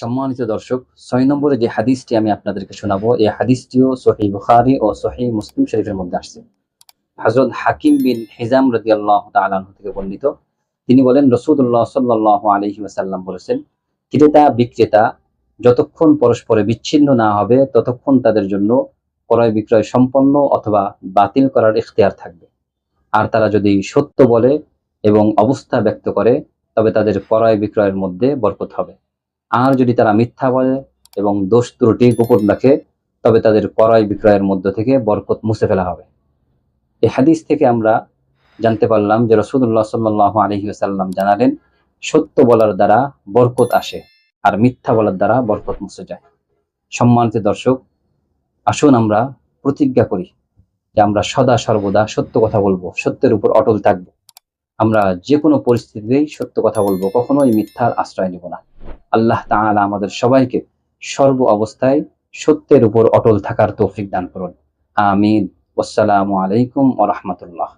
সম্মানিত দর্শক, ছয় নম্বরে যে হাদিসটি আমি আপনাদেরকে শোনাবো, এই হাদিসটিও সহি বুখারি ও সহি মুসলিম শরীফের মধ্যে আসছে। হজরত হাকিম বিন হিজাম রদি আল্লাহ তালাহ থেকে বর্ণিত। তিনি বলেন রসুদুল্লাহ সাল্লাহ আলহি ওয়াসাল্লাম বলেছেন, ক্রেতা বিক্রেতা যতক্ষণ পরস্পরে বিচ্ছিন্ন না হবে, ততক্ষণ তাদের জন্য ক্রয় বিক্রয় সম্পন্ন অথবা বাতিল করার ইখতিয়ার থাকবে। আর তারা যদি সত্য বলে এবং অবস্থা ব্যক্ত করে, তবে তাদের ক্রয় বিক্রয়ের মধ্যে বরকত হবে। আর যদি তারা মিথ্যা বলে এবং দোষ ত্রুটি গোপন রাখে, তবে তাদের ক্রয় বিক্রয়ের মধ্য থেকে বরকত মুছে ফেলা হবে। এই হাদিস থেকে আমরা জানতে পারলাম যে রসুল্লাহ সাল্লাহ আলহি আসাল্লাম জানালেন, সত্য বলার দ্বারা বরকত আসে আর মিথ্যা বলার দ্বারা বরকত মুছে যায়। সম্মানিত দর্শক, আসুন আমরা প্রতিজ্ঞা করি যে আমরা সদা সর্বদা সত্য কথা বলব, সত্যের উপর অটল থাকব। আমরা যে কোনো পরিস্থিতিতেই সত্য কথা বলব, কখনোই মিথ্যার আশ্রয় নেব না। আল্লাহ তাআলা আমাদের সবাইকে সর্ব অবস্থায় সত্যের উপর অটল থাকার তৌফিক দান করুন। আমিন। আসসালামু আলাইকুম ওয়া রাহমাতুল্লাহ।